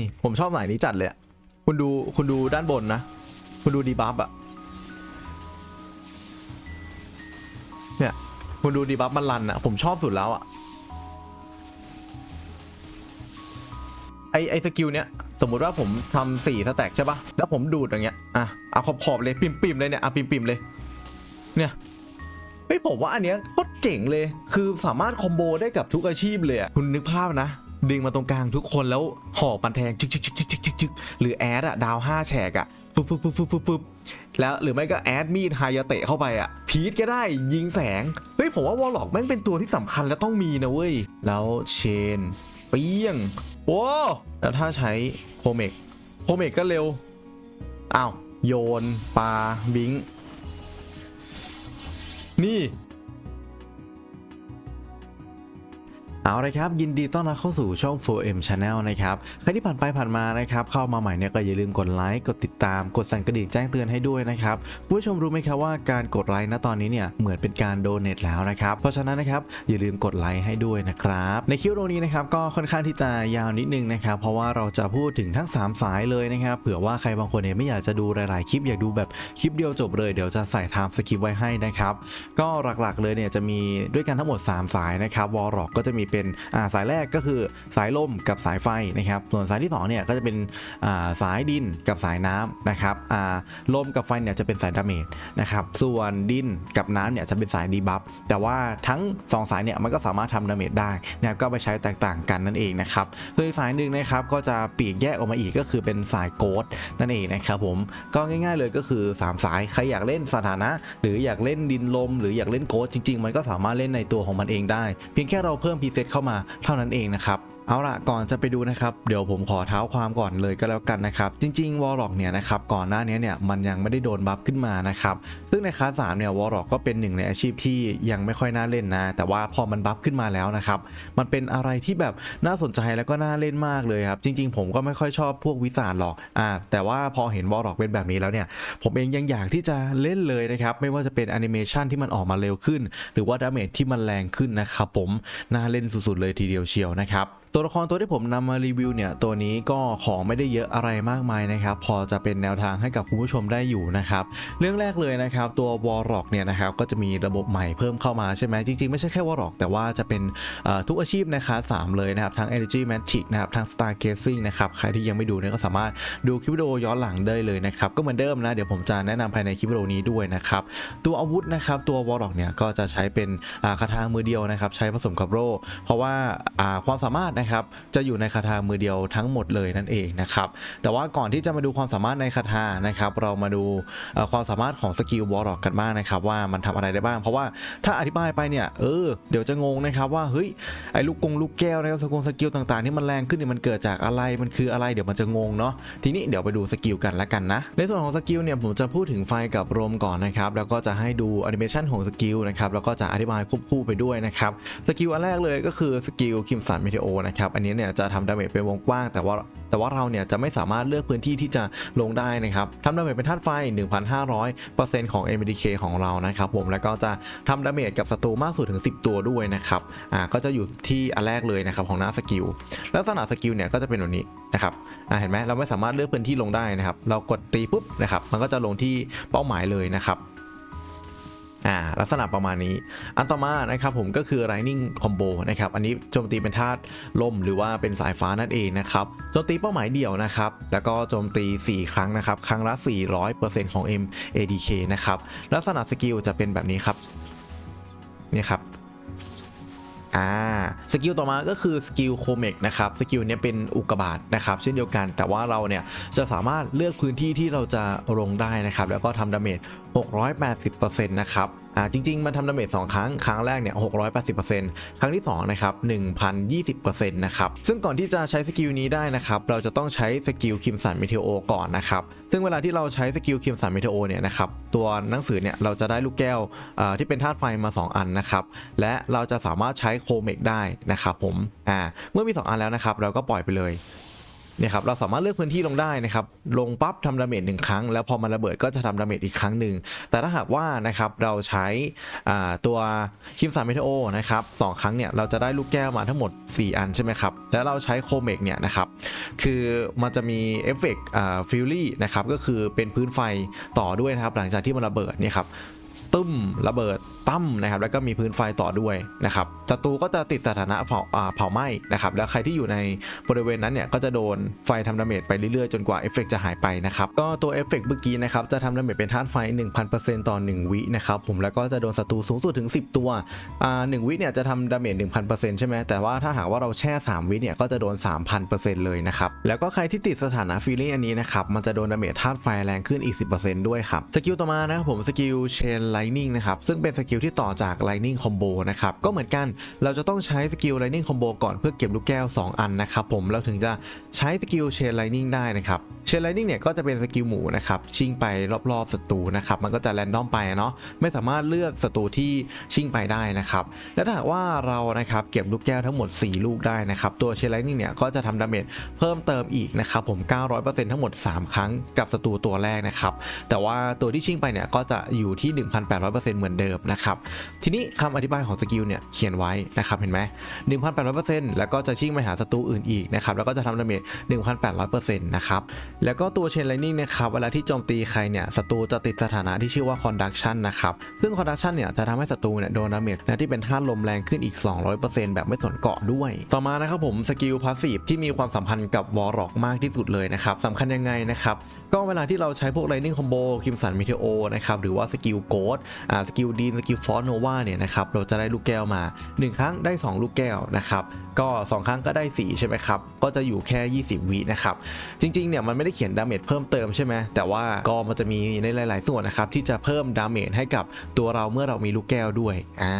นี่ผมชอบสายนี้จัดเลยคุณดูคุณดูด้านบนนะ คุณดูดีบัฟอะเนี่ยคุณดูดีบัฟมันรันอะผมชอบสุดแล้วอะไอไอสกิลเนี้ยสมมุติว่าผมทำสี่สแต็กใช่ปะแล้วผมดูดอย่างเงี้ยอะเอาขอบขอบๆเลยปิ่มปิมๆเลยเนี่ยอะปิ่มปิมๆเลย เนี่ยเฮ้ยผมว่าอันเนี้ยโคตรเจ๋งเลย คือสามารถคอมโบได้กับทุกอาชีพเลยอะคุณนึกภาพนะ ดึงมาตรงกลางทุกคนแล้วห่อปันแทงจึกจึกจึกจึกจึกจึกจึกหรือแอดอะดาวห้าแฉกอะฟึบฟึบฟึบฟึบฟึบฟึบแล้วหรือไม่ก็แอดมีดไฮยาเตะเข้าไปอะพีทก็ได้ยิงแสง เฮ้ย ผมว่าวอลล็อกแม่งเป็นตัวที่สำคัญและต้องมีนะเว้ย แล้วเชนเปี้ยงโอ้แล้วถ้าใช้โคเมกโคเมกก็เร็วอ้าวโยนปลาบิงนี่ เอาละครับยินดีต้อนรับเข้าสู่ช่อง 4M Channel นะครับใครที่ผ่านไปผ่านมานะครับเข้ามาใหม่เนี่ยก็อย่าลืมกดไลค์กดติดตาม กดสั่นกระดิ่งแจ้งเตือนให้ด้วยนะครับคุณผู้ชมรู้ไหมครับว่าการกดไลค์ณตอนนี้เนี่ยเหมือนเป็นการโดเน a แล้วนะครับเพราะฉะนั้นนะครับอย่าลืมกดไลค์ให้ด้วยนะครับในคลิปนี้นะครับก็ค่อนข้างที่จะยาวนิดนึงนะครับเพราะว่าเราจะพูดถึงทั้ง 3 สายเลยนะครับเผื่อว่าใครบางคนเนี่ยไม่อยากจะดูหลายๆคลิปอยากดูแบบคลิปเดียวจบเลยเดี๋ยวจะใส่ไทม์สกิปไว้ให้นะครับก็หลักๆเลยเนี่ยจะมีด้วยกันทั้งหมด 3 สายนะครับวอลล็อกก็จะมีเป็นาสายแรกก็คือสายลมกับสายไฟนะครับ ส่วนสายที่2เนี่ยก็จะเป็นาสายดินกับสายน้ำนะครับลมกับไฟเนี่ยจะเป็นสายดาเมจนะครับส่วนดินกับน้ำเนี่ยจะเป็นสายดีบัฟแต่ว่าทั้ง 2 สายเนี่ยมันก็สามารถทำดาเมจได้นะครับก็ไปใช้แตกต่างกันนั่นเองนะครับส่วนสายหนึ่งนะครับก็จะปีกแยกออกมาอีกก็คือเป็นสายโกดนั่นเองนะครับผมก็ง่าย ๆเลยก็คือ 3 สายใครอยากเล่นสถานะ หรืออยากเล่นดินลม หรืออยากเล่นโกดจริง ๆ มันก็สามารถเล่นในตัวของมันเองได้ เพียงแค่เราเพิ่มพรีเซตเข้ามาเท่านั้นเองนะครับ เอาล่ะก่อนจะไปดูนะครับเดี๋ยวผมขอเท้าความก่อนเลยก็แล้วกันนะครับจริงๆวอลล็อกเนี่ยนะครับก่อนหน้านี้เนี่ยมันยังไม่ได้โดนบัฟขึ้นมานะครับซึ่งในคลาสสามเนี่ยวอลล็อกก็เป็นหนึ่งในอาชีพที่ยังไม่ค่อยน่าเล่นนะแต่ว่าพอมันบัฟขึ้นมาแล้วนะครับมันเป็นอะไรที่แบบน่าสนใจแล้วก็น่าเล่นมากเลยครับจริง ๆ ผมก็ไม่ค่อยชอบพวกวิสานหรอกอ่าแต่ว่าพอเห็นวอลล็อกเป็นแบบนี้แล้วเนี่ยผมเองยังอยากที่จะเล่นเลยนะครับไม่ว่าจะเป็นแอนิเมชันที่มันออกมาเร็วขึ้น หรือว่าดาเมจที่มันแรงขึ้นนะครับผมน่าเล่นสุดๆเลยทีเดียวเชียวนะครับ ตัวละครตัวที่ผมนำมารีวิวเนี่ยตัวนี้ก็ของไม่ได้เยอะอะไรมากมายนะครับ พอจะเป็นแนวทางให้กับคุณผู้ชมได้อยู่นะครับเรื่องแรกเลยนะครับตัววอลล็อกเนี่ยนะครับก็จะมีระบบใหม่เพิ่มเข้ามาใช่ไหมจริงๆ ไม่ใช่แค่วอลล็อกแต่ว่าจะเป็นทุกอาชีพนะคะสามเลยนะครับทั้ง Energy Magic นะครับทั้ง Star Gazing นะครับใครที่ยังไม่ดูเนี่ยก็สามารถดูคลิปวิดีโอย้อนหลังได้เลยนะครับก็เหมือนเดิมนะเดี๋ยวผมจะแนะนำภายในคลิปวิดีโอนี้ด้วยนะครับตัวอาวุธนะครับตัววอลล็อกเนี่ยก็จะใช้เป็นคาถามือเดียวนะครับใช้ผสมกับโร่เพราะว่าความสามารถนะครับจะอยู่ในคาถามือเดียวทั้งหมดเลยนั่นเองนะครับแต่ว่าก่อนที่จะมาดูความสามารถในคาถานะครับเรามาดูความสามารถของสกิลวอลล็อกกันบ้างนะครับว่ามันทำอะไรได้บ้าง เพราะว่าถ้าอธิบายไปเนี่ยเออเดี๋ยวจะงงนะครับว่าเฮ้ยไอ้ลูกกงลูกแก้วนะครับสกงสกิลต่างๆที่มันแรงขึ้นเนี่ยมันเกิดจากอะไรมันคืออะไรเดี๋ยวมันจะงงเนาะทีนี้เดี๋ยวไปดูสกิลกันละกันนะในส่วนของสกิลเนี่ยผมจะพูดถึงไฟกับลมก่อนนะครับแล้วก็จะให้ดูแอนิเมชันของสกิลนะครับแล้วก็จะอธิบายควบคู่ไปด้วยนะครับสกิลอันแรกเลยก็คือสกิลคิมสันเมเทโอนะครับอันนี้เนี่ยจะทำดาเมจเป็นวงกว้าง แต่ว่าแต่ว่าเราเนี่ยจะไม่สามารถเลือกพื้นที่ที่จะลงได้นะครับทำดาเมจเป็นธาตุไฟ 1,500%ของ MDK ของเรานะครับผมแล้วก็จะทำดาเมจกับศัตรูมากสุดถึง 10 ตัวด้วยนะครับอ่าก็จะอยู่ที่อันแรกเลยนะครับของหน้าสกิลลักษณะสกิลเนี่ยก็จะเป็นแบบนี้นะครับอ่าเห็นไหมเราไม่สามารถเลือกพื้นที่ลงได้นะครับ เรากดตีปุ๊บนะครับมันก็จะลงที่เป้าหมายเลยนะครับ อ่าลักษณะประมาณนี้ อันต่อมานะครับผมก็คือ Lightning Combo นะครับอันนี้โจมตีเป็นธาตุลมหรือว่าเป็นสายฟ้านั่นเองนะครับโจมตีเป้าหมายเดี่ยวนะครับแล้วก็โจมตี 4 ครั้งนะครับครั้งละ 400%ของ MADK นะครับลักษณะสกิลจะเป็นแบบนี้ครับนี่ครับอ่าสกิลต่อมาก็คือสกิลโคเมกนะครับสกิลเนี้ยเป็นอุกกาบาตนะครับเช่นเดียวกันแต่ว่าเราเนี่ยจะสามารถเลือกพื้นที่ที่เราจะลงได้นะครับแล้วก็ทำดาเมจ 680%นะครับอ่าจริง ๆ มันทำดาเมจ2ครั้ง ครั้งแรกเนี่ย 680%ครั้งที่ 2 นะครับ 1,020%นะครับ ซึ่งก่อนที่จะใช้สกิลนี้ได้นะครับ เราจะต้องใช้สกิลคิมสันเมเทโอก่อนนะครับ ซึ่งเวลาที่เราใช้สกิลคิมสันเมเทโอเนี่ยนะครับ ตัวหนังสือเนี่ย เราจะได้ลูกแก้วอ่าที่เป็นธาตุไฟมา 2 อันนะครับ และเราจะสามารถใช้โคเมกได้นะครับผม อ่า เมื่อมี 2 อันแล้วนะครับ เราก็ปล่อยไปเลย เนี่ยครับเราสามารถเลือกพื้นที่ลงได้นะครับลงปั๊บทำดาเมจหนึ่งครั้ง แล้วพอมันระเบิดก็จะทำดาเมจอีกครั้งหนึ่งแต่ถ้าหากว่านะครับเราใช้ตัวคิมสามเมทโอนะครับสองครั้งเนี่ยเราจะได้ลูกแก้วมาทั้งหมด 4 อันใช่ไหมครับแล้วเราใช้โคเมกเนี่ยนะครับคือมันจะมีเอฟเฟกต์ฟิลลี่นะครับก็คือเป็นพื้นไฟต่อด้วยนะครับหลังจากที่มันระเบิดเนี่ยครับ ตึ้มระเบิดตั้มนะครับแล้วก็มีพื้นไฟต่อด้วยนะครับศัตรูก็จะติดสถานะเผาาเผาไหม้นะครับแล้วใครที่อยู่ในบริเวณนั้นเนี่ยก็จะโดนไฟทำดาเมจไปเรื่อยๆ จนกว่าเอฟเฟกจะหายไปนะครับก็ตัวเอฟเฟกเมื่อกี้นะครับจะทำดาเมจเป็นธาตุไฟ 1000%ต่อ 1 วินะครับผมแล้วก็จะโดนศัตรูสูงสุดถึง 10 ตัวอ่าหนึ่งวิเนี่ยจะทำดาเมจ1000%ใช่ไหมแต่ว่าถ้าหากว่าเราแช่ 3 วิเนี่ยก็จะโดน 3,000%เลยนะครับแล้วก็ใครที่ติดสถานะฟีลิ่งอันนี้นะครับมันจะโดนดาเมจธาตุไฟแรงขึ้นอีก 10%ด้วยครับสกิลต่อมานะครับผมสกิลเชนไลนิ่งนะครับซึ่งเป็นสกิลที่ต่อจาก Lightning Combo นะครับก็เหมือนกันเราจะต้องใช้สกิล Lightning Combo ก่อนเพื่อเก็บลูกแก้ว 2 อันนะครับผมเราถึงจะใช้สกิล Chain Lightning ได้นะครับ Chain Lightning เนี่ยก็จะเป็นสกิลหมูนะครับชิ่งไปรอบๆศัตรูนะครับมันก็จะแรนดอมไปเนาะไม่สามารถเลือกศัตรูที่ชิ่งไปได้นะครับและถ้าหากว่าเรานะครับเก็บลูกแก้วทั้งหมด 4 ลูกได้นะครับตัว Chain Lightning เนี่ยก็จะทำดาเมจเพิ่มเติมอีกนะครับผม 900%ทั้งหมด 3 ครั้งกับศัตรูตัวแรกนะครับแต่ว่าตัวที่ชิ่งไปเนี่ยก็จะอยู่ที่1,800%เหมือนเดิมนะครับ ทีนี้คำอธิบายของสกิลเนี่ยเขียนไว้นะครับเห็นไหม1,800%แล้วก็จะชิ่งไปหาศัตรูอื่นอีกนะครับแล้วก็จะทำดาเมจ1,800%นะครับแล้วก็ตัวเชนไลนิ่งนะครับเวลาที่โจมตีใครเนี่ยศัตรูจะติดสถานะที่ชื่อว่า conduction นะครับซึ่ง conduction เนี่ยจะทำให้ศัตรูเนี่ยโดนดาเมจนะที่เป็นธาลมแรงขึ้นอีก 200%แบบไม่สนเกาะด้วย ต่อมานะครับผมสกิลพาสซีฟที่มีความสัมพันธ์กับวอลล็อกมากที่สุดเลยนะครับสำคัญยังไงนะครับก็เวลาที่เราใช้พวก Lightning Combo คิมสันมิเทโอนะครับหรือว่าสกิลโกดสกิลดีนสกิลฟอสโนวาเนี่ยนะครับเราจะได้ลูกแก้วมา 1 ครั้งได้ 2 ลูกแก้วนะครับก็ 2 ครั้งก็ได้ 4 ใช่ไหมครับ ก็จะอยู่แค่ 20 วินะครับ จริงๆเนี่ยมันไม่ได้เขียนดาเมจเพิ่มเติมใช่ไหมแต่ว่าก็มันจะมีในหลาย ๆ ส่วนนะครับที่จะเพิ่มดาเมจให้กับตัวเราเมื่อเรามีลูกแก้วด้วยอ่า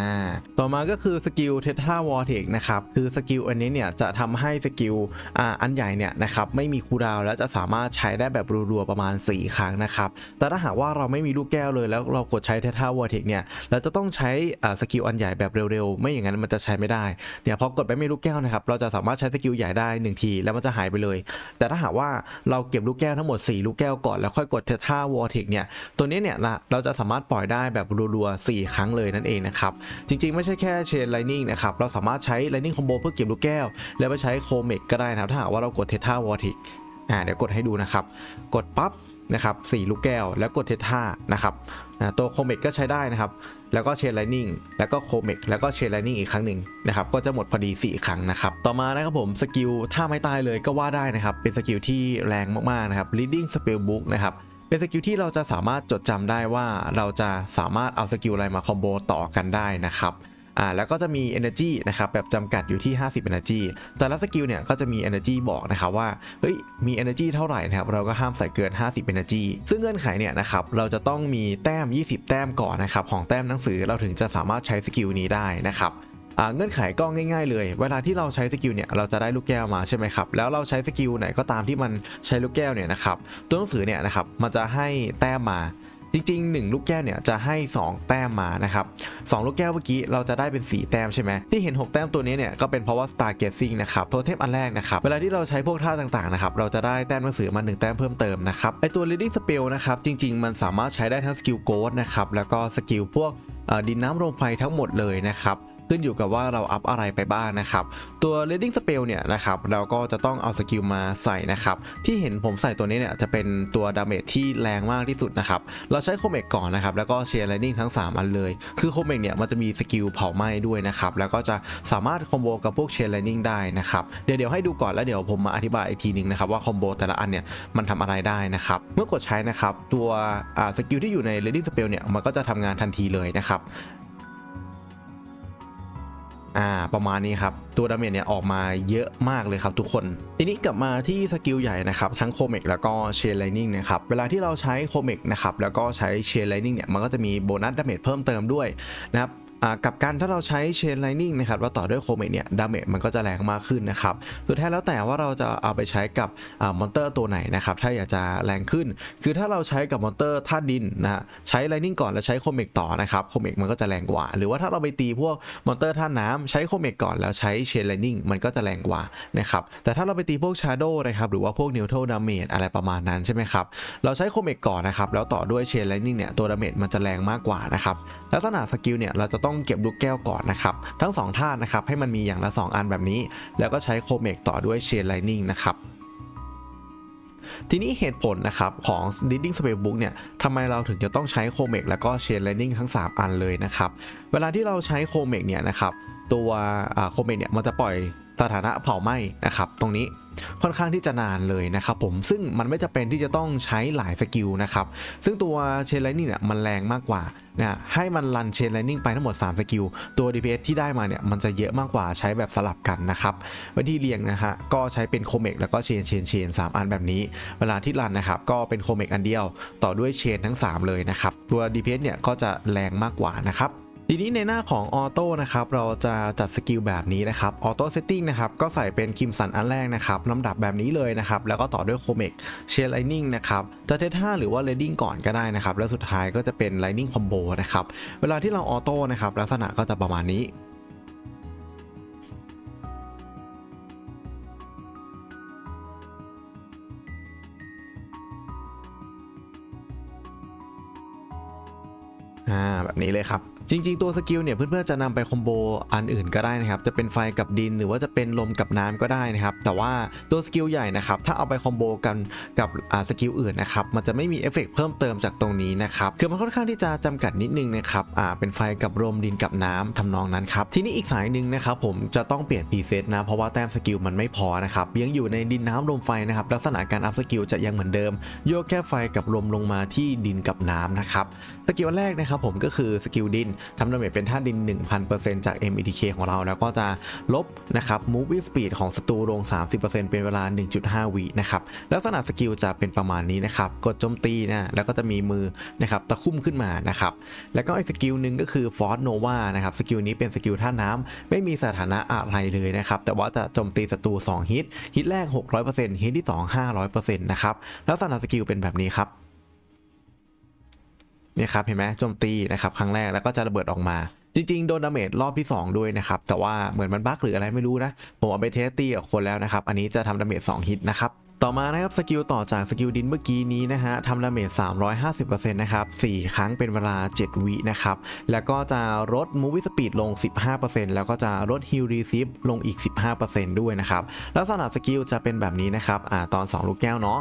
ต่อมาก็คือสกิลเททาวอร์เทกนะครับคือสกิลอันนี้เนี่ยจะทำให้สกิลอ่าอันใหญ่เนี่ยนะครับไม่มีคูดาวและจะสามารถใช้ได้แบบรัวๆประมาณ 4 ครั้งนะครับแต่ถ้าหากว่าเราไม่มีลูกแก้วเลยแล้วเรากดใช้เททาวอร์เทกเนี่ยเราจะต้องใช้สกิลอันใหญ่แบบเร็วๆ ไม่อย่างนั้นมันจะใช้ไม่ได้เนี่ยพอกดไปไม่ลูกแก้วนะครับเราจะสามารถใช้สกิลใหญ่ได้หนึ่งทีแล้วมันจะหายไปเลย แต่ถ้าหากว่าเราเก็บลูกแก้วทั้งหมด 4 ลูกแก้วก่อนแล้วค่อยกดเทท่าวอร์เทกเนี่ยตัวนี้เนี่ยนะเราจะสามารถปล่อยได้แบบรัวๆ4 ครั้งเลยนั่นเองนะครับจริงๆ ไม่ใช่แค่เชนไลนิ่งนะครับเราสามารถใช้ไลนิ่งคอมโบเพื่อเก็บลูกแก้ว แล้วไปใช้โคเมกก็ได้นะครับถ้าหากว่าเรากดเทท่าวอร์เทกอ่าเดี๋ยวกดให้ดูนะครับ กดปั๊บนะครับ4ลูกแก้วแล้วกดเทท่านะครับ นะตัวโคเมกก็ใช้ได้นะครับ แล้วก็เชนไลนิ่งแล้วก็โคเมกแล้วก็เชนไลนิ่งอีกครั้งหนึ่งนะครับ ก็จะหมดพอดี 4 ครั้งนะครับ ต่อมานะครับผมสกิลถ้าไม่ตายเลยก็ว่าได้นะครับ เป็นสกิลที่แรงมากๆนะครับ leading spell book นะครับเป็นสกิลที่เราจะสามารถจดจำได้ว่าเราจะสามารถเอาสกิลอะไรมาคอมโบต่อกันได้นะครับ อ่าแล้วก็จะมี energy นะครับแบบจำกัดอยู่ที่ 50 energy แต่ละสกิลเนี่ยก็จะมี energy บอกนะครับว่าเฮ้ยมี energy เท่าไหร่นะครับเราก็ห้ามใส่เกิน 50 energy ซึ่งเงื่อนไขเนี่ยนะครับเราจะต้องมีแต้ม 20 แต้มก่อนนะครับของแต้มหนังสือเราถึงจะสามารถใช้สกิลนี้ได้นะครับเงื่อนไขก็ง่ายๆเลย เวลาที่เราใช้สกิลเนี่ยเราจะได้ลูกแก้วมาใช่ไหมครับ แล้วเราใช้สกิลไหนก็ตามที่มันใช้ลูกแก้วเนี่ยนะครับตัวหนังสือเนี่ยนะครับมันจะให้แต้มมา จริงๆ 1 ลูกแก้วเนี่ยจะให้ 2 แต้มมานะครับ2ลูกแก้วเมื่อกี้เราจะได้เป็น 4 แต้มใช่ไหมที่เห็น 6 แต้มตัวนี้เนี่ยก็เป็นเพราะว่า Star Gazing นะครับโทเทมอันแรกนะครับเวลาที่เราใช้พวกท่าต่างๆนะครับเราจะได้แต้มหนังสือมา 1 แต้มเพิ่มเติมนะครับไอตัว Leading Spell นะครับจริง ๆ มันสามารถใช้ได้ทั้งสกิลโกดนะครับแล้วก็สกิลพวกดินน้ำลมไฟทั้งหมดเลยนะครับ ขึ้นอยู่กับว่าเราอัพอะไรไปบ้างนะครับตัว Leading Spell เนี่ยนะครับเราก็จะต้องเอาสกิลมาใส่นะครับที่เห็นผมใส่ตัวนี้เนี่ยจะเป็นตัวดาเมจที่แรงมากที่สุดนะครับเราใช้โคเมกก่อนนะครับแล้วก็เชียร์ไลนิ่งทั้ง 3 อันเลย คือโคเมกเนี่ยมันจะมีสกิลเผาไหม้ด้วยนะครับแล้วก็จะสามารถคอมโบกับพวกเชียร์ไลนิ่งได้นะครับเดี๋ยวเดี๋ยวให้ดูก่อนแล้วเดี๋ยวผมมาอธิบายอีกทีหนึงนะครับว่าคอมโบแต่ละอันเนี่ยมันทำอะไรได้นะครับเมื่อกดใช้นะครับตัวอ่าสกิลที่อยู่ใน Leading Spell เนี่ยมันก็จะทำงานทันทีเลยนะครับ อ่าประมาณนี้ครับตัวดาเมจเนี่ยออกมาเยอะมากเลยครับทุกคน ทีนี้กลับมาที่สกิลใหญ่นะครับทั้งโคเมกแล้วก็เชนไลนิ่งนะครับเวลาที่เราใช้โคเมกนะครับแล้วก็ใช้เชนไลนิ่งเนี่ยมันก็จะมีโบนัสดาเมจเพิ่มเติมด้วยนะครับ กับการถ้าเราใช้เชนไลนิ่งนะครับแล้วต่อด้วยโคเมเนี่ยดาเมจมันก็จะแรงมากขึ้นนะครับสุดท้ายแล้วแต่ว่าเราจะเอาไปใช้กับอมอนเตอร์ตัวไหนนะครับถ้าอยากจะแรงขึ้น คือถ้าเราใช้กับมอนเตอร์ธาตุดินนะฮะใช้ไลนิ่งก่อนแล้วใช้โคเมกต่อนะครับโคเมกมันก็จะแรงกว่า หรือว่าถ้าเราไปตีพวกมอนเตอร์ธาตุน้ำใช้โคเมกก่อนแล้วใช้เชนไลนิ่งมันก็จะแรงกว่านะครับแต่ถ้าเราไปตีพวกชาร์โดนะครับหรือว่าพวกนิวโตดาเมจอะไรประมาณนั้นใช่ไหมครับเราใช้โคเมกก่อนนะครับแล้วต่อด้วยเชนไลนิ่งเนี่ยตัวดาเมจมันจะแรงมากกว่านะครับลักษณะสกิลเนี่ยเราจะต้ององเก็บลูกแก้วก่อนนะครับ ทั้งสองธานะครับให้มันมีอย่างละ 2 อันแบบนี้ แล้วก็ใช้โคเมกต่อด้วยเชนไลนิ่งนะครับทีนี้เหตุผลนะครับของ Reading Spellbook เนี่ยทำไมเราถึงจะต้องใช้โคเมกแล้วก็เชนไลนิ่งทั้ง 3 อันเลยนะครับ เวลาที่เราใช้โคเมกเนี่ยนะครับ ตัวโคเมกเนี่ยมันจะปล่อย สถานะเผาไหม้นะครับตรงนี้ค่อนข้างที่จะนานเลยนะครับผมซึ่งมันไม่จะเป็นที่จะต้องใช้หลายสกิลนะครับซึ่งตัวเชนไลนิ่งเนี่ยมันแรงมากกว่านะให้มันรันเชนไลนิ่งไปทั้งหมด 3 สกิล ตัว DPS ที่ได้มาเนี่ยมันจะเยอะมากกว่าใช้แบบสลับกันนะครับวิธีเรียงนะฮะก็ใช้เป็นโคเมกแล้วก็เชนเชนเชนสามอันแบบนี้ เวลาที่รันนะครับก็เป็นโคเมกอันเดียว ต่อด้วยเชนทั้ง 3 เลยนะครับตัว DPS เนี่ยก็จะแรงมากกว่านะครับ ทีนี้ในหน้าของออโต้นะครับเราจะจัดสกิลแบบนี้นะครับออโต้เซตติ้งนะครับก็ใส่เป็นคิมสันอันแรกนะครับลำดับแบบนี้เลยนะครับแล้วก็ต่อด้วยโคเมกเชนไลนิ่งนะครับจะเทท่าหรือว่าเลดดิ้งก่อนก็ได้นะครับแล้วสุดท้ายก็จะเป็นไลนิ่งคอมโบนะครับเวลาที่เราออโต้นะครับลักษณะก็จะประมาณนี้อ่าแบบนี้เลยครับ จริง ๆ ตัวสกิลเนี่ยเพื่อนๆจะนำไปคอมโบอันอื่นก็ได้นะครับ จะเป็นไฟกับดินหรือว่าจะเป็นลมกับน้ำก็ได้นะครับ แต่ว่าตัวสกิลใหญ่นะครับ ถ้าเอาไปคอมโบกันกับสกิลอื่นนะครับ มันจะไม่มีเอฟเฟกต์เพิ่มเติมจากตรงนี้นะครับ คือมันค่อนข้างที่จะจำกัดนิดนึงนะครับอ่าเป็นไฟกับลมดินกับน้ำทำนองนั้นครับ ทีนี้อีกสายหนึ่งนะครับผมจะต้องเปลี่ยนพรีเซตนะ เพราะว่าแต้มสกิลมันไม่พอนะครับ ยังอยู่ในดินน้ำลมไฟนะครับ ลักษณะการอัพสกิลจะยังเหมือนเดิม โยกแค่ไฟกับลมลงมาที่ดินกับน้ำนะครับ สกิลแรกนะครับผมก็คือสกิลดินทำดาเมจเป็นท่าดิน 1,000%จาก MEDK ของเรา แล้วก็จะลบนะครับ Moving Speed ของศัตรูลง 30%เป็นเวลา 1.5 วินะครับลักษณะสกิลจะเป็นประมาณนี้นะครับกดโจมตีนะแล้วก็จะมีมือนะครับตะคุ่มขึ้นมานะครับแล้วก็อีกสกิลหนึ่งก็คือ Force Nova นะครับสกิลนี้เป็นสกิลท่าน้ำไม่มีสถานะอะไรเลยนะครับแต่ว่าจะโจมตีศัตรู2ฮิตฮิตแรก 600%ฮิตที่ 2 500%นะครับลักษณะสกิลเป็นแบบนี้ครับ เนี่ยครับเห็นไหมโจมตีนะครับครั้งแรกแล้วก็จะระเบิดออกมา จริงๆโดนดาเมจรอบที่ 2 ด้วยนะครับ แต่ว่าเหมือนมันบั๊กหรืออะไรไม่รู้นะ ผมเอาไปเทสตีกับคนแล้วนะครับ อันนี้จะทำดาเมจ2ฮิตนะครับต่อมานะครับสกิลต่อจากสกิลดินเมื่อกี้นี้นะฮะทำดาเมจ 350%นะครับ 4 ครั้งเป็นเวลา 7 วินะครับ แล้วก็จะลด Movie Speed ลง 15%แล้วก็จะลด Heal Receive ลงอีก 15%ด้วยนะครับ ลักษณะสกิลจะเป็นแบบนี้นะครับอ่าตอน 2 ลูกแก้วเนาะ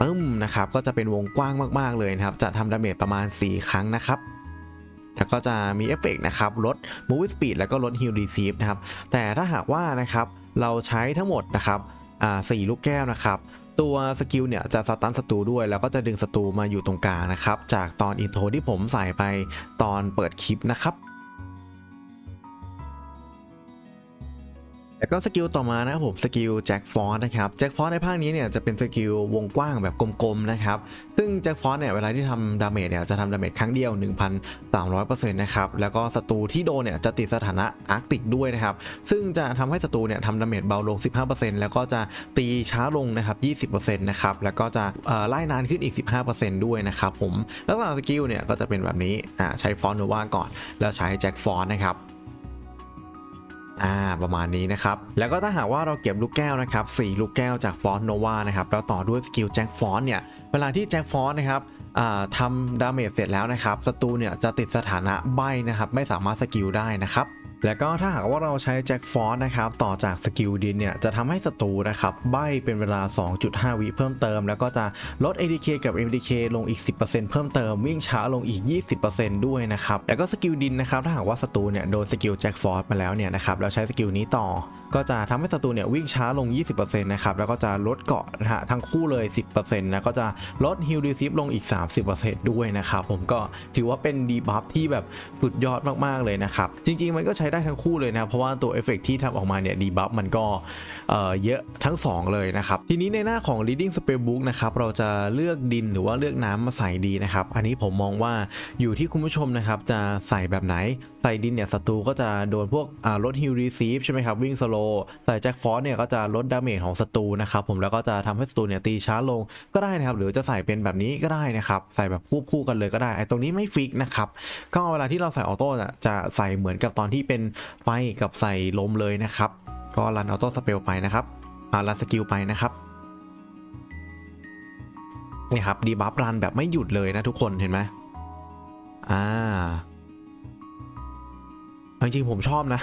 ปึ้มนะครับก็จะเป็นวงกว้างมากๆเลยนะครับ จะทำดาเมจประมาณ 4 ครั้งนะครับแล้วก็จะมีเอฟเฟกต์นะครับ ลด Move Speed แล้วก็ลด Heal Receive นะครับ แต่ถ้าหากว่านะครับเราใช้ทั้งหมดนะครับอ่าสี่ลูกแก้วนะครับ ตัวสกิลเนี่ยจะสตันศัตรูด้วย แล้วก็จะดึงศัตรูมาอยู่ตรงกลางนะครับ จากตอนอินโทรที่ผมใส่ไปตอนเปิดคลิปนะครับ แล้วก็สกิลต่อมานะครับผมสกิลแจ็คฟอสนะครับแจ็คฟอสในภาคนี้เนี่ยจะเป็นสกิลวงกว้างแบบกลมๆนะครับซึ่งแจ็คฟอสเนี่ยเวลาที่ทำดาเมจเนี่ยจะทำดาเมจครั้งเดียว 1,300%นะครับแล้วก็ศัตรูที่โดนเนี่ยจะติดสถานะอาร์กติกด้วยนะครับซึ่งจะทำให้ศัตรูเนี่ยทำดาเมจเบาลง 15%แล้วก็จะตีช้าลงนะครับ20%นะครับแล้วก็จะไล่นานขึ้นอีก 15%ด้วยนะครับผมลักษณะสกิลเนี่ยก็จะเป็นแบบนี้อ่าใช้ฟอนต์โนวาก่อน แล้วใช้แจ็คฟอสนะครับ อ่าประมาณนี้นะครับ แล้วก็ถ้าหากว่าเราเก็บลูกแก้วนะครับ4ลูกแก้วจากฟอนโนวานะครับแล้วต่อด้วยสกิลแจ็คฟอนเนี่ยเวลาที่แจ็คฟอนนะครับทำดาเมจเสร็จแล้วนะครับศัตรูเนี่ยจะติดสถานะใบนะครับ ไม่สามารถสกิลได้นะครับ แล้วก็ถ้าหากว่าเราใช้แจ็คฟอสนะครับต่อจากสกิลดินเนี่ยจะทำให้ศัตรูนะครับใบเป็นเวลา 2.5 วิเพิ่มเติม แล้วก็จะลด ADK กับ MDK ลงอีก 10%เพิ่มเติมวิ่งช้าลงอีก 20%ด้วยนะครับแล้วก็สกิลดินนะครับถ้าหากว่าศัตรูเนี่ยโดนสกิลแจ็คฟอสมาแล้วเนี่ยนะครับเราใช้สกิลนี้ต่อ ก็จะทำให้ศัตรูเนี่ยวิ่งช้าลง 20%นะครับ แล้วก็จะลดเกาะนะฮะทั้งคู่เลย 10%แล้วก็จะลดฮิลดีซิฟลงอีก 30%ด้วยนะครับผมก็ถือว่าเป็นดีบัฟที่แบบสุดยอดมากๆเลยนะครับ จริง ๆ มันก็ใช้ได้ทั้งคู่เลยนะ เพราะว่าตัวเอฟเฟกที่ทำออกมาเนี่ยดีบัฟมันก็เอ่อเยอะทั้ง 2 เลยนะครับ ทีนี้ในหน้าของ reading spell book นะครับเราจะเลือกดินหรือว่าเลือกน้ำมาใส่ดีนะครับ อันนี้ผมมองว่าอยู่ที่คุณผู้ชมนะครับจะใส่แบบไหนใส่ดินเนี่ยศัตรูก็จะโดนพวกอ่าลดฮิลรีซีฟใช่ไหมครับวิ่งสโลใส่แจ็คฟอสเนี่ยก็จะลดดาเมจของศัตรูนะครับผมแล้วก็จะทำให้ศัตรูเนี่ยตีช้าลงก็ได้นะครับ หรือจะใส่เป็นแบบนี้ก็ได้นะครับใส่แบบควบคู่กันเลยก็ได้ไอ้ตรงนี้ไม่ฟิกนะครับก็เวลาที่เราใส่ออโต้จะใส่เหมือนกับตอนที่เป็นไฟกับใส่ลมเลยนะครับก็รันออโต้สเปลไปนะครับอ่ารันสกิลไปนะครับนี่ครับดีบัฟรันแบบไม่หยุดเลยนะทุกคนเห็นไหมอ่า จริงๆผมชอบนะ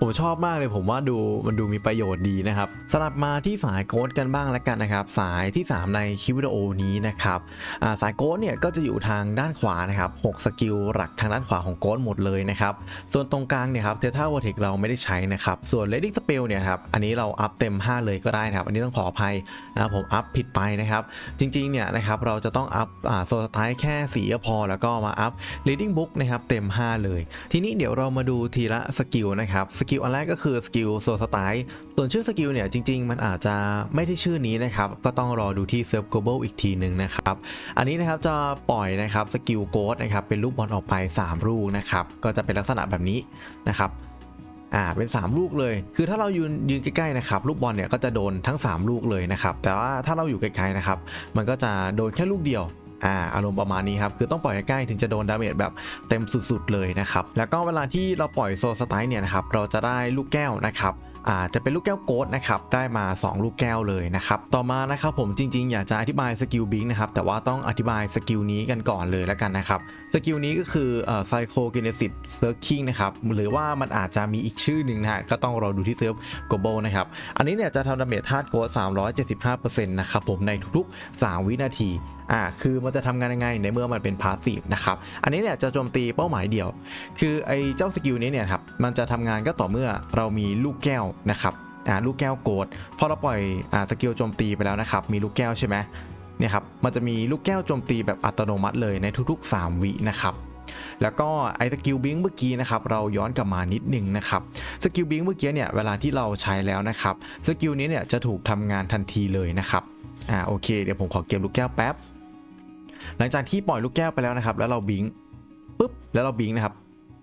ผมชอบมากเลยผมว่าดูมันดูมีประโยชน์ดีนะครับสลับมาที่สายโค้ดกันบ้างแล้วกันนะครับ สายที่ 3 ในคลิปวิดีโอนี้นะครับาสายโค้ดเนี่ยก็จะอยู่ทางด้านขวานะครับ6สกิลหลักทางด้านขวาของโค้ดหมดเลยนะครับ ส่วนตรงกลางเนี่ยครับเทท่าวอร์เทคเราไม่ได้ใช้นะครับ ส่วน Reading Spell เนี่ยครับอันนี้เราอัพเต็ม 5 เลยก็ได้นะครับ อันนี้ต้องขออภัยนะครับผมอัพผิดไปนะครับ จริงๆเนี่ยนะครับเราจะต้องอัพโซลสไตล์แค่4ก็พอ แล้วก็มาอัพ Reading Book นะครับเต็ม 5 เลย ทีนี้เดี๋ยวเรามาาดูทีละสกิลนะครับสกิลอันแรกก็คือสกิลโซสไตล์ส่วนชื่อสกิลเนี่ยจริง ๆ มันอาจจะไม่ได้ชื่อนี้นะครับ ก็ต้องรอดูที่เซิร์ฟ global อีกทีหนึ่งนะครับ อันนี้นะครับจะปล่อยนะครับสกิลโกดนะครับเป็นลูกบอลออกไป 3 ลูกนะครับ ก็จะเป็นลักษณะแบบนี้นะครับอ่าเป็น 3 ลูกเลย คือถ้าเรายืนยืนใกล้ๆนะครับลูกบอลเนี่ยก็จะโดนทั้ง 3 ลูกเลยนะครับแต่ว่าถ้าเราอยู่ไกลๆนะครับมันก็จะโดนแค่ลูกเดียว อ่าอารมณ์ประมาณนี้ครับ คือต้องปล่อยใกล้ถึงจะโดนดาเมจแบบเต็มสุดๆเลยนะครับ แล้วก็เวลาที่เราปล่อยโซสไตล์เนี่ยนะครับ เราจะได้ลูกแก้วนะครับอาจะเป็นลูกแก้วโกดนะครับได้มา 2 ลูกแก้วเลยนะครับต่อมานะครับผมจริงๆ อยากจะอธิบายสกิลบิงนะครับแต่ว่าต้องอธิบายสกิลนี้กันก่อนเลยแล้วกันนะครับสกิลนี้ก็คือเอ่อ Psychokinesis Searching นะครับหรือว่ามันอาจจะมีอีกชื่อหนึ่งนะฮะก็ต้องรอดูที่เซิร์ฟ global นะครับอันนี้เนี่ยจะทำดาเมจธาตุโกด375%นะครับผมในทุกๆ 3 วินาที อ่าคือมันจะทำงานยังไงในเมื่อมันเป็นพาสซีฟนะครับอันนี้เนี่ยจะโจมตีเป้าหมายเดียว คือไอ้เจ้าสกิลนี้เนี่ยครับมันจะทำงานก็ต่อเมื่อเรามีลูกแก้วนะครับอ่าลูกแก้วโกดพอเราปล่อยอ่าสกิลโจมตีไปแล้วนะครับมีลูกแก้วใช่ไหมเนี่ยครับมันจะมีลูกแก้วโจมตีแบบอัตโนมัติเลยในทุก ๆ 3 วินะครับแล้วก็ไอ้สกิลบิงเมื่อกี้นะครับเราย้อนกลับมานิดนึงนะครับสกิลบิงเมื่อกี้เนี่ยเวลาที่เราใช้แล้วนะครับสกิลนี้เนี่ยจะถูกทำงานทันทีเลยนะครับอ่าโอเคเดี๋ยวผมขอเก็บลูกแก้วแป๊บ หลังจากที่ปล่อยลูกแก้วไปแล้วนะครับ แล้วเราบิงปุ๊บแล้วเราบิงนะครับ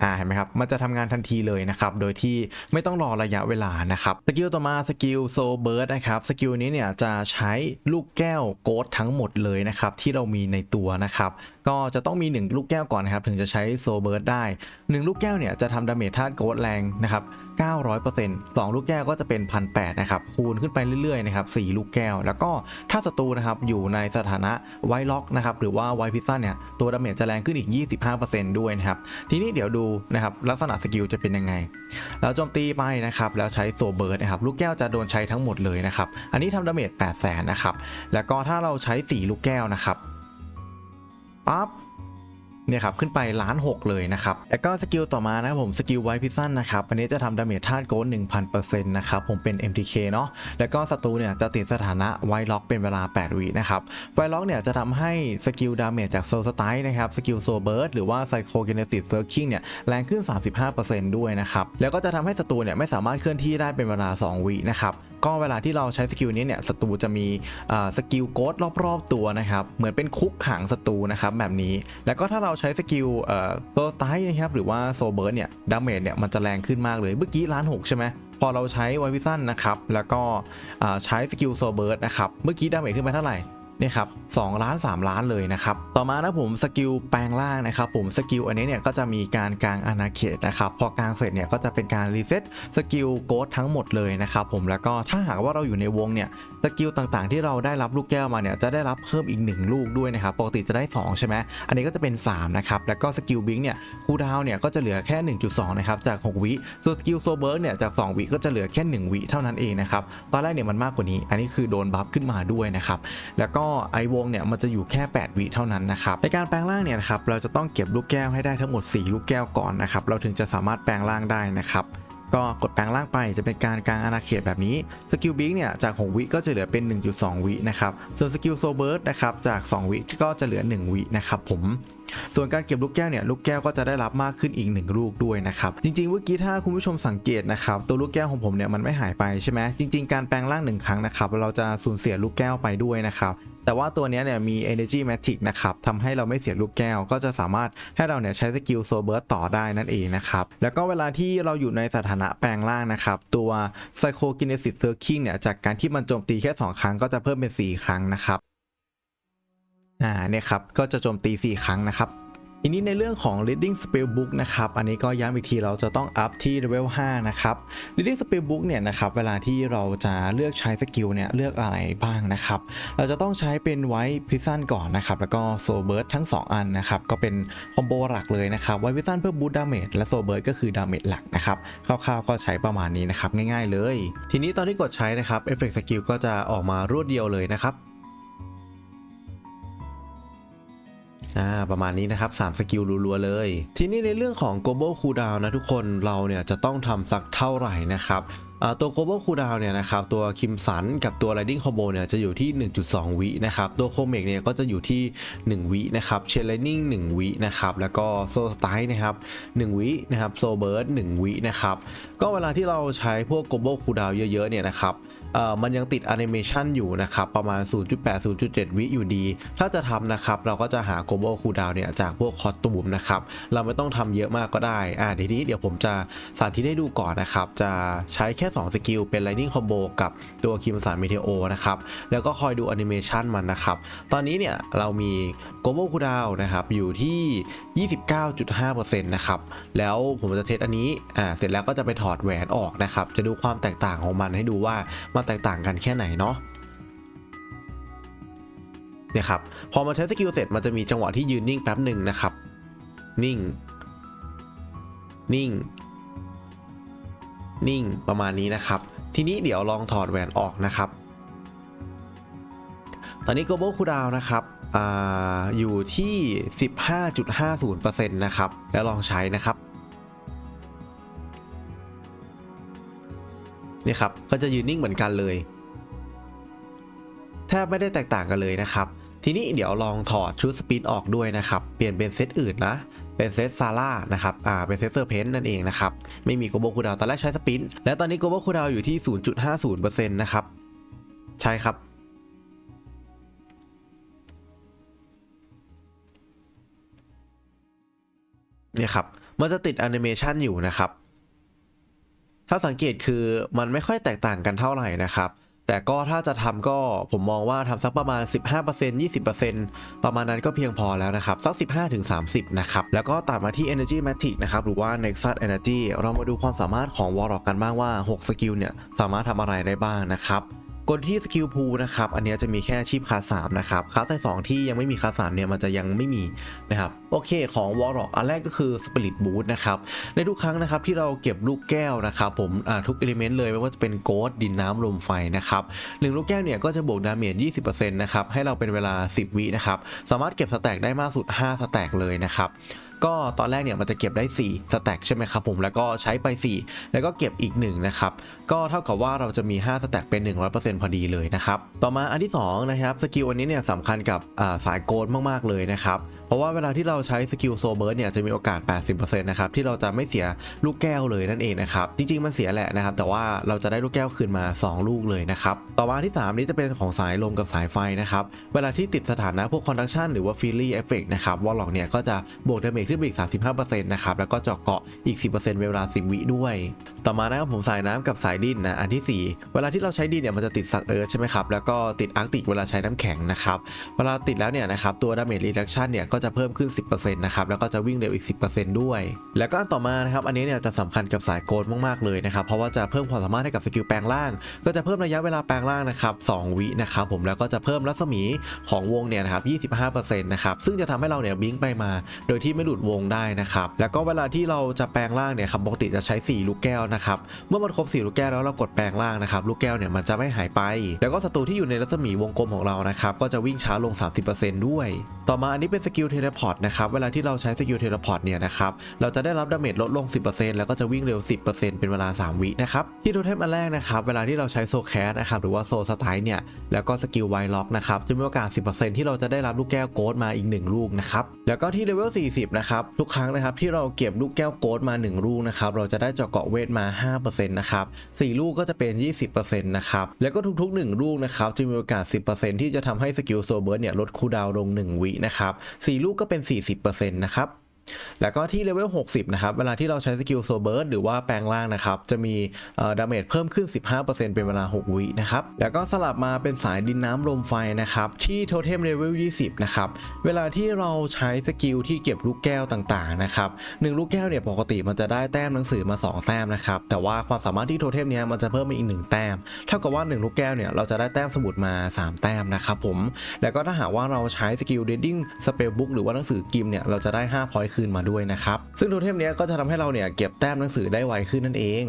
อ่าเห็นไหมครับ มันจะทำงานทันทีเลยนะครับ โดยที่ไม่ต้องรอระยะเวลานะครับ สกิลต่อมาสกิลโซเบิร์ดนะครับ สกิลนี้เนี่ยจะใช้ลูกแก้วโกดทั้งหมดเลยนะครับ ที่เรามีในตัวนะครับ ก็จะต้องมี 1 ลูกแก้วก่อนนะครับ ถึงจะใช้โซเบิร์ดได้ 1 ลูกแก้วเนี่ยจะทำดาเมจธาตุโกดแรงนะครับ 900% 2 ลูกแก้วก็จะเป็น 1,800นะครับ คูณขึ้นไปเรื่อยๆนะครับ 4 ลูกแก้ว แล้วก็ถ้าศัตรูนะครับอยู่ในสถานะไวล็อกนะครับ หรือว่าไวพิซซ่าเนี่ย ตัวดาเมจจะแรงขึ้นอีก 25%ด้วยนะครับ ทีนี้เดี๋ยวดูนะครับลักษณะสกิลจะเป็นยังไง แล้วโจมตีไปนะครับแล้วใช้โซเบิร์ดนะครับลูกแก้วจะโดนใช้ทั้งหมดเลยนะครับอันนี้ทำดาเมจ8 0 0 0 0นะครับแล้วก็ถ้าเราใช้ 4 ลูกแก้วนะครับปั๊บ เนี่ยครับขึ้นไปล้านหกเลยนะครับแล้วก็สกิลต่อมานะครับผมสกิลไวพิซันนะครับอันนี้จะทำดาเมจธาตุโกล1,000%นะครับผมเป็น MTK เนาะแล้วก็ศัตรูเนี่ยจะติดสถานะไวล็อกเป็นเวลา 8 วินะครับไวล็อกเนี่ยจะทำให้สกิลดาเมจจากโซลสไตล์นะครับสกิลโซเบิร์ดหรือว่าไซโคเกเนซิสเซิร์คิงเนี่ยแรงขึ้น 35%ด้วยนะครับแล้วก็จะทำให้ศัตรูเนี่ยไม่สามารถเคลื่อนที่ได้เป็นเวลา 2 วินะครับก็เวลาที่เราใช้สกิลนี้เนี่ยศัตรูจะมีสกิลโกดรอบๆตัวนะครับเหมือนเป็นคุกขังศัตรูนะครับแบบนี้ แล้วก็ถ้าเราใช้สกิลเอ่อโซไตล์นะครับหรือว่าโซเบิร์ดเนี่ยดาเมจเนี่ยมันจะแรงขึ้นมากเลยเมื่อกี้ล้านหกใช่ไหมพอเราใช้ไววิซันนะครับแล้วก็อ่าใช้สกิลโซเบิร์ดนะครับเมื่อกี้ดาเมจขึ้นไปเท่าไหร่ เนี่ยครับ2ล้าน 3 ล้านเลยนะครับ ต่อมานะผมสกิลแปลงร่างนะครับผมสกิลอันนี้เนี่ยก็จะมีการกลางอาณาเขตนะครับพอกลางเสร็จเนี่ยก็จะเป็นการรีเซ็ตสกิลโกดทั้งหมดเลยนะครับผมแล้วก็ถ้าหากว่าเราอยู่ในวงเนี่ยสกิลต่างๆ ที่เราได้รับลูกแก้วมาเนี่ยจะได้รับเพิ่มอีก 1 ลูกด้วยนะครับปกติจะได้ 2 ใช่ไหมอันนี้ก็จะเป็น 3 นะครับ แล้วก็สกิลบิงเนี่ยคูลดาวน์เนี่ยก็จะเหลือแค่ 1.2 นะครับจาก 6 วิส่วนสกิลโซเบิร์กเนี่ยจาก 2 วิก็จะเหลือแค่ 1 วิเท่านั้นเองนะครับตอนแรกเนี่ยมันมากกว่านี้ อันนี้คือโดนบัฟขึ้นมาด้วยนะครับแล้วก็ไอวงเนี่ยมันจะอยู่แค่ 8 วิเท่านั้นนะครับในการแปลงร่างเนี่ยนะครับเราจะต้องเก็บลูกแก้วให้ได้ทั้งหมด 4 ลูกแก้วก่อนนะครับเราถึงจะสามารถแปลงร่างได้นะครับก็กดแปลงร่างไปจะเป็นการกลางอาณาเขตแบบนี้สกิลบิ๊กเนี่ยจาก 6 วิก็จะเหลือเป็น 1.2 วินะครับส่วนสกิลโซเบิร์ดนะครับจาก 2 วิก็จะเหลือ 1 วินะครับผม ส่วนการเก็บลูกแก้วเนี่ยลูกแก้วก็จะได้รับมากขึ้นอีก 1 ลูกด้วยนะครับ จริงๆเมื่อกี้ถ้าคุณผู้ชมสังเกตนะครับตัวลูกแก้วของผมเนี่ยมันไม่หายไปใช่ไหมจริง ๆ การแปลงร่างหนึ่งครั้งนะครับเราจะสูญเสียลูกแก้วไปด้วยนะครับแต่ว่าตัวนี้เนี่ยมี energy matic นะครับทำให้เราไม่เสียลูกแก้ว ก็จะสามารถให้เราเนี่ยใช้สกิลโซเบิร์ตต่อได้นั่นเองนะครับ แล้วก็เวลาที่เราอยู่ในสถานะแปลงร่างนะครับ ตัว psychokinesis circling เนี่ยจากการที่มันโจมตีแค่ 2 ครั้งก็จะเพิ่มเป็น 4 ครั้งนะครับ อ่าเนี่ยครับก็จะโจมตี 4 ครั้งนะครับทีนี้ในเรื่องของ reading spell book นะครับ อันนี้ก็ย้ำอีกทีเราจะต้องอัพที่ level 5 นะครับ reading spell book เนี่ยนะครับ เวลาที่เราจะเลือกใช้สกิลเนี่ยเลือกอะไรบ้างนะครับ เราจะต้องใช้เป็นไว้พิซันก่อนนะครับ แล้วก็โซเบิร์ตทั้ง 2 อันนะครับ ก็เป็นคอมโบหลักเลยนะครับ ไว้พิซันเพื่อบูตดาเมจและโซเบิร์ตก็คือดาเมจหลักนะครับ คร่าวๆก็ใช้ประมาณนี้นะครับ ง่ายๆเลย ทีนี้ตอนที่กดใช้นะครับเอฟเฟกต์สกิลก็จะออกมารวดเดียวเลยนะครับ อ่าประมาณนี้นะครับ3สกิลรัวๆเลย ทีนี้ในเรื่องของ global cooldown นะทุกคนเราเนี่ยจะต้องทำสักเท่าไหร่นะครับตัว global cooldown เนี่ยนะครับตัวคิมสันกับตัว riding combo เนี่ยจะอยู่ที่ 1.2 วินะครับตัวโคเมกเนี่ยก็จะอยู่ที่ 1 วินะครับเชลเลนิ่ง1วินะครับแล้วก็โซสไตล์นะครับ1วินะครับโซเบิร์ด1วินะครับก็เวลาที่เราใช้พวก global cooldown เยอะๆเนี่ยนะครับเอ่อมันยังติดแอนิเมชันอยู่นะครับประมาณ 0.8 0.7 วิอยู่ดี ถ้าจะทำนะครับเราก็จะหา global cooldown เนี่ยจากพวกคอตูมนะครับเราไม่ต้องทำเยอะมากก็ได้อ่าทีนี้เดี๋ยวผมจะสาธิตให้ดูก่อนนะครับจะใช้แค่ 2 สกิลเป็น Lightning Combo กับตัวคิมสารเมเทโอนะครับแล้วก็คอยดูแอนิเมชันมันนะครับตอนนี้เนี่ยเรามี global cooldown นะครับอยู่ที่ 29.5%นะครับแล้วผมจะเทสอันนี้อ่าเสร็จแล้วก็จะไปถอดแหวนออกนะครับจะดูความแตกต่างของมันให้ดูว่ามันแตกต่างกันแค่ไหนเนาะเนี่ยครับพอมาใช้สกิลเสร็จมันจะมีจังหวะที่ยืนนิ่งแป๊บหนึ่งนะครับ นิ่ง นิ่ง นิ่งประมาณนี้นะครับ ทีนี้เดี๋ยวลองถอดแหวนออกนะครับ ตอนนี้ global cooldown นะครับอ่าอยู่ที่ 15.50%นะครับ แล้วลองใช้นะครับ เนี่ยครับก็จะยืนนิ่งเหมือนกันเลย แทบไม่ได้แตกต่างกันเลยนะครับ ทีนี้เดี๋ยวลองถอดชุดสปินออกด้วยนะครับ เปลี่ยนเป็นเซตอื่นนะเป็นเซตซาร่านะครับ อ่า เป็นเซตเซอร์เพนนั่นเองนะครับ ไม่มีโกโบคูดาวตอนแรกใช้สปิน และตอนนี้โกโบคูดาวอยู่ที่ 0.50%นะครับ ใช่ครับ เนี่ยครับ มันจะติดแอนิเมชันอยู่นะครับ ถ้าสังเกตคือมันไม่ค่อยแตกต่างกันเท่าไหร่นะครับ แต่ก็ถ้าจะทำก็ผมมองว่าทำสักประมาณ 15% 20%ประมาณนั้นก็เพียงพอแล้วนะครับ สัก 15-30 นะครับ แล้วก็ตัดมาที่ Energy Matic นะครับ หรือว่า Nexus Energy เรามาดูความสามารถของ Warlock กันบ้างว่า 6 สกิลเนี่ย สามารถทำอะไรได้บ้างนะครับ กดที่สกิลพูนะครับ อันนี้จะมีแค่อาชีพคาส3นะครับคาสที่สองที่ยังไม่มีคาส3เนี่ยมันจะยังไม่มีนะครับ โอเคของ Warlock อันแรกก็คือ Spirit Boot นะครับ ในทุกครั้งนะครับที่เราเก็บลูกแก้วนะครับผมทุกเอลิเมนต์เลยไม่ว่าจะเป็นโกดดินน้ำลมไฟนะครับหนึ่งลูกแก้วเนี่ยก็จะบวกดาเมจ20%นะครับให้เราเป็นเวลา 10 วินะครับ สามารถเก็บสแต็กได้มากสุด 5 สแต็กเลยนะครับ ก็ตอนแรกเนี่ยมันจะเก็บได้4สแต็กใช่ไหมครับผมแล้วก็ใช้ไป 4 แล้วก็เก็บอีก1นะครับก็เท่ากับว่าเราจะมี5สแต็กเป็น 100%พอดีเลยนะครับต่อมาอันที่2นะครับสกิลอันนี้เนี่ยสำคัญกับสายโกดมากๆเลยนะครับเพราะว่าเวลาที่เราใช้สกิลโซเบิร์ดเนี่ยจะมีโอกาส 80%นะครับที่เราจะไม่เสียลูกแก้วเลยนั่นเองนะครับจริงๆมันเสียแหละนะครับแต่ว่าเราจะได้ลูกแก้วคืนมา 2 ลูกเลยนะครับต่อมาที่ 3 นี้จะเป็นของสายลมกับสายไฟนะครับเวลาที่ติดสถานะพวกคอนดักชันหรือว่าฟิลลี่เอฟเฟกนะครับวอลล็อกเนี่ยก็จะบวกดาเมจขึ้นไปอีก 35%นะครับแล้วก็เจาะเกาะอีก 10%เวลา 10 วิด้วย ต่อมานะครับผมสายน้ำกับสายดินนะอันที่ 4 เวลาที่เราใช้ดินเนี่ยมันจะติดสักเอิร์ธใช่ไหมครับแล้วก็ติดอาร์กติกเวลาใช้น้ำแข็งนะครับเวลาติดแล้วเนี่ยนะครับตัวดาเมจรีดักชันเนี่ยก็จะเพิ่มขึ้น 10%นะครับแล้วก็จะวิ่งเร็วอีก 10%ด้วย แล้วก็อันต่อมานะครับอันนี้เนี่ยจะสำคัญกับสายโกดมากๆเลยนะครับเพราะว่าจะเพิ่มความสามารถให้กับสกิลแปลงร่าง ก็จะเพิ่มระยะเวลาแปลงร่างนะครับ2วินะครับผมแล้วก็จะเพิ่มรัศมีของวงเนี่ยนะครับ 25%นะครับซึ่งจะทำให้เราเนี่ยบิงไปมา โดยที่ไม่หลุดวงได้นะครับแล้วก็เวลาที่เราจะแปลงร่างเนี่ยครับปกติจะใช้ 4 ลูกแก้วนะครับเมื่อมันครบ 4 ลูกแก้วแล้วเรากดแปลงร่างนะครับลูกแก้วเนี่ยมันจะไม่หายไป แล้วก็ศัตรูที่อยู่ในรัศมีวงกลมของเรานะครับก็จะวิ่งช้าลง 30%ด้วย ต่อมาอันนี้เป็นสกิลเทเลพอร์ตนะครับเวลาที่เราใช้สกิลเทเลพอร์ตเนี่ยนะครับเราจะได้รับดาเมจลดลง 10%แล้วก็จะวิ่งเร็ว 10%เป็นเวลา 3 วินะครับที่โทเทมอันแรกนะครับเวลาที่เราใช้โซแคสนะครับหรือว่าโซสไตล์เนี่ยแล้วก็สกิลไวล็อกนะครับจะมีโอกาส 10%ที่เราจะได้รับลูกแก้วโกดมาอีก 1 ลูกนะครับแล้วก็ที่เลเวล 40 นะครับทุกครั้งนะครับที่เราเก็บลูกแก้วโกดมา 1 ลูกนะครับเราจะได้เจาะเกาะเวทมา 5%นะครับ4ลูกก็จะเป็น 20%นะครับแล้วก็ทุกๆ 1 ลูกนะครับจะมีโอกาส 10%ที่จะทำให้สกิลโซเบิร์ดเนี่ยลดคูดาวลง 1 วินะครับ4 4 ลูกก็เป็น 40%นะครับ แล้วก็ที่เลเวล 60 นะครับ เวลาที่เราใช้สกิลโซเบิร์ดหรือว่าแปลงร่างนะครับ จะมีดาเมจเพิ่มขึ้น 15%เป็นเวลา 6 วินะครับ แล้วก็สลับมาเป็นสายดินน้ำลมไฟนะครับ ที่โทเทมเลเวล 20 นะครับ เวลาที่เราใช้สกิลที่เก็บลูกแก้วต่างๆ นะครับหนึ่งลูกแก้วเนี่ยปกติมันจะได้แต้มหนังสือมา 2 แต้มนะครับ แต่ว่าความสามารถที่โทเทมเนี้ยมันจะเพิ่มมาอีก 1 แต้ม เท่ากับว่า 1 ลูกแก้วเนี่ยเราจะได้แต้มสมุดมา 3 แต้มนะครับผม แล้วก็ถ้าหากว่าเราใช้สกิล reading spell book หรือว่าหนังสือกิมเนี่ยเราจะได้5 point คืนมาด้วยนะครับ ซึ่งโทเทมเนี้ยก็จะทำให้เราเนี่ยเก็บแต้มหนังสือได้ไวขึ้นนั่นเอง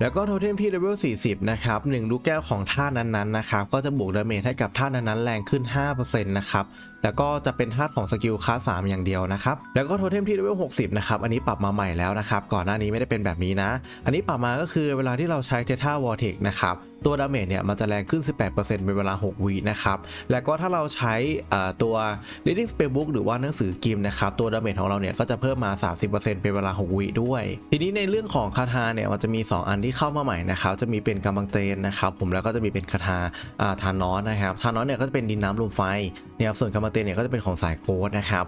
แล้วก็โทเทมที่เลเวล 40 นะครับ1ลูกแก้วของท่านั้นๆ นะครับ ก็จะบวกดาเมจให้กับท่านั้นๆ แรงขึ้น 5%นะครับ แล้วก็จะเป็นธาตุของสกิลคลาส3อย่างเดียวนะครับ แล้วก็โทเทมที่เลเวล 60 นะครับ อันนี้ปรับมาใหม่แล้วนะครับ ก่อนหน้านี้ไม่ได้เป็นแบบนี้นะ อันนี้ปรับมาก็คือเวลาที่เราใช้เทท่าวอร์เทกนะครับ ตัวดาเมจเนี่ยมันจะแรงขึ้น 18%เป็นเวลา 6 วินะครับ แล้วก็ถ้าเราใช้ตัว reading spellbook หรือว่าหนังสือกิมนะครับ ตัวดาเมจของเราเนี่ยก็จะเพิ่มมา 30%เป็นเวลา 6 วิด้วย ทีนี้ในเรื่องของคาถาเนี่ยมันจะมี 2 อันที่เข้ามาใหม่นะครับ จะมีเป็นกำบังเตนนะครับ ผมแล้วก็จะมีเป็นคาถาอ่าทานอสนะครับทานนอสเนี่ยก็จะเป็นดินน้ำลมไฟนี่ยครับส่วนกำบังเตนเนี่ยก็จะเป็นของสายโค้ดนะครับ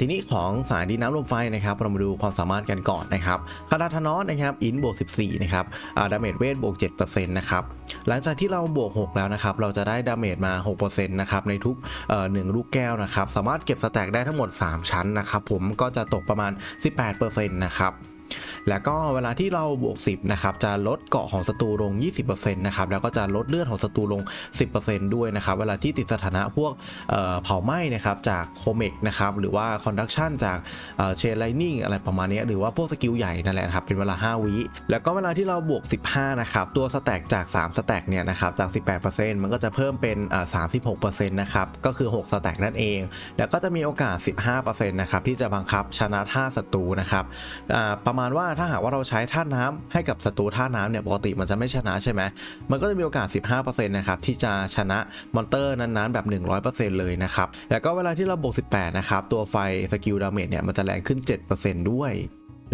ทีนี้ของสายดินน้ำลมไฟนะครับเรามาดูความสามารถกันก่อนนะครับคาถาทานอสนะครับอินบวก14นะครับอ่าดาเมจเวทบวก7%นะครับหลังจากที่เราบวก 6 แล้วนะครับ เราจะได้ดาเมจมา 6%นะครับ ในทุกเอ่อหนึ่งลูกแก้วนะครับ สามารถเก็บสแต็กได้ทั้งหมด 3 ชั้นนะครับ ผมก็จะตกประมาณ 18%นะครับ แล้วก็เวลาที่เราบวก 10 นะครับ จะลดเกาะของศัตรูลง 20%นะครับ แล้วก็จะลดเลือดของศัตรูลง 10%ด้วยนะครับ เวลาที่ติดสถานะพวกเอ่อเผาไหม้นะครับจากโคเมกนะครับ หรือว่าคอนดักชันจากเชนไลนิ่งอะไรประมาณนี้ หรือว่าพวกสกิลใหญ่นั่นแหละครับ เป็นเวลา 5 วิ แล้วก็เวลาที่เราบวก 15 นะครับ ตัวสแต็กจาก 3 สแต็กเนี่ยนะครับ จาก 18%มันก็จะเพิ่มเป็นอ่า36%นะครับ ก็คือ 6 สแต็กนั่นเอง แล้วก็จะมีโอกาส 15%นะครับที่จะบังคับชนะท่าศัตรูนะครับอ่าประมาณว่าถ้าหากว่าเราใช้ท่าน้ำให้กับศัตรูท่าน้ำเนี่ยปกติมันจะไม่ชนะใช่ไหมมันก็จะมีโอกาส 15%นะครับที่จะชนะมอนเตอร์นั้นๆแบบ 100%เลยนะครับแล้วก็เวลาที่เราบวก18นะครับตัวไฟสกิลดาเมจเนี่ยมันจะแรงขึ้น 7%ด้วย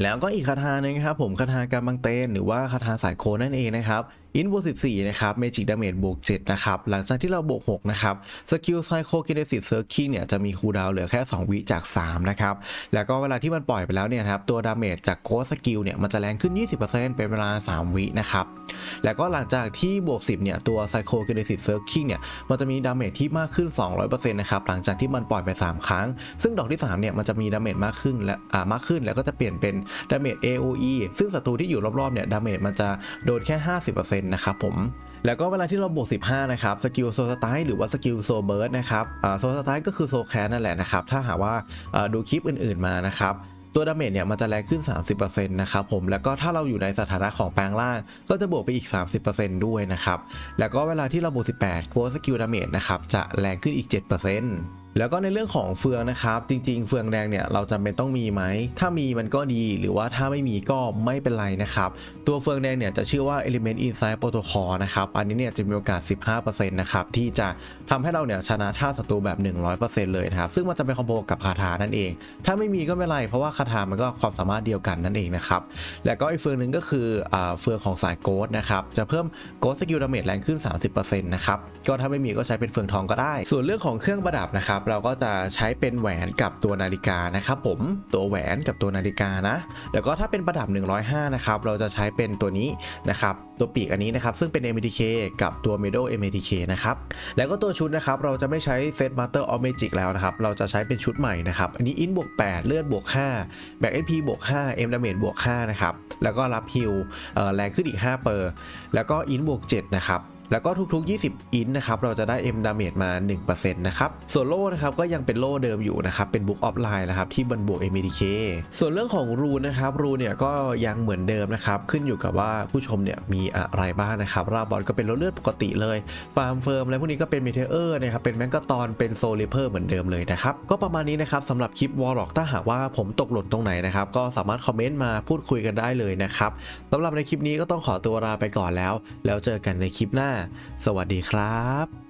แล้วก็อีกคาถาหนึ่งครับผมคาถาการบังเตนหรือว่าคาถาสายโคนนั่นเองนะครับ อินบวก14 นะครับเมจิกดาเมจบวก 7 นะครับ หลังจากที่เราบวก 6 นะครับสกิลไซโคกินเดซิสเซอร์คิงเนี่ยจะมีคูลดาวน์เหลือแค่ 2 วิจาก 3 นะครับ แล้วก็เวลาที่มันปล่อยไปแล้วเนี่ยครับ ตัวดาเมจจากโค้ดสกิลเนี่ยมันจะแรงขึ้น 20%เป็นเวลา 3 วินะครับ แล้วก็หลังจากที่บวก 10 เนี่ย ตัวไซโคกินเดซิสเซอร์คิงเนี่ยมันจะมีดาเมจที่มากขึ้น 200%นะครับหลังจากที่มันปล่อยไป 3 ครั้ง ซึ่งดอกที่3เนี่ยมันจะมีดาเมจมากขึ้นและอ่ามากขึ้น แล้วก็จะเปลี่ยนเป็นดาเมจ AOE ซึ่งศัตรูที่อยู่รอบๆเนี่ยดาเมจมันจะโดนแค่ 50%นะครับผมแล้วก็เวลาที่เราบวก 15 นะครับ สกิลโซสไตล์หรือว่าสกิลโซเบิร์ดนะครับโซสไตล์ก็คือโซแคนนั่นแหละนะครับ ถ้าหากว่าดูคลิปอื่นๆมานะครับตัวดาเมจเนี่ยมันจะแรงขึ้น 30%นะครับผมแล้วก็ถ้าเราอยู่ในสถานะของแปลงร่าง ก็จะบวกไปอีก 30%ด้วยนะครับ แล้วก็เวลาที่เราบวก 18โค้ดสกิลดาเมจนะครับจะแรงขึ้นอีก 7% แล้วก็ในเรื่องของเฟืองนะครับ จริง ๆ เฟืองแดงเนี่ยเราจำเป็นต้องมีไหม ถ้ามีมันก็ดี หรือว่าถ้าไม่มีก็ไม่เป็นไรนะครับ ตัวเฟืองแดงเนี่ยจะชื่อว่า Element Insight Protocol นะครับ อันนี้เนี่ยจะมีโอกาส 15%นะครับ ที่จะทำให้เราเนี่ยชนะท่าศัตรูแบบ 100%เลยนะครับ ซึ่งมันจะเป็นคอมโบกับคาถานั่นเอง ถ้าไม่มีก็ไม่เป็นไร เพราะว่าคาถามันก็ความสามารถเดียวกันนั่นเองนะครับ แล้วก็อีกเฟืองหนึ่งก็คืออเฟืองของสายโกดนะครับจะเพิ่มโกดสกิลดาเมจแรงขึ้น 30%นะครับก็ถ้าไม่มีก็ใช้เป็นเฟืองทองก็ได้ ส่วนเรื่องของเครื่องประดับนะครับเราก็จะใช้เป็นแหวนกับตัวนาฬิกานะครับผมตัวแหวนกับตัวนาฬิกานะแล้วก็ถ้าเป็นประดับ 105 นะครับ เราจะใช้เป็นตัวนี้นะครับตัวปีกอันนี้นะครับซึ่งเป็น MTK กับตัว Medal MTK นะครับแล้วก็ตัวชุดนะครับเราจะไม่ใช้เซต Master of Magic แล้วนะครับเราจะใช้เป็นชุดใหม่นะครับอันนี้อินบวก8เลือดบวก5แบก NP บวก5 M Damage บวก5นะครับแล้วก็รับฮิลแรงขึ้นอีก5เปอร์แล้วก็อินบวก7นะครับ แล้วก็ทุก ๆ 20 อินนะครับเราจะได้ M Damage มา 1%นะครับส่วนโล่นะครับก็ยังเป็นโล่เดิมอยู่นะครับเป็นบุ๊กออฟไลน์นะครับที่บนบวก MDK ส่วนเรื่องของรูนนะครับรูนเนี่ยก็ยังเหมือนเดิมนะครับขึ้นอยู่กับว่าผู้ชมเนี่ยมีอะไรบ้างนะครับราบอลก็เป็นรถเลือดปกติเลยฟาร์มเฟิร์มอะไรพวกนี้ก็เป็นเมเทอร์นะครับเป็นแมงกาตอนเป็นโซลิเพอร์เหมือนเดิมเลยนะครับก็ประมาณนี้นะครับสำหรับคลิปวอลล็อกถ้าหากว่าผมตกหล่นตรงไหนนะครับก็สามารถคอมเมนต์มาพูดคุยกันได้เลยนะครับสำหรับในคลิปนี้ก็ต้องขอตัวลาไปก่อนแล้ว แล้วเจอกันในคลิปหน้าสวัสดีครับ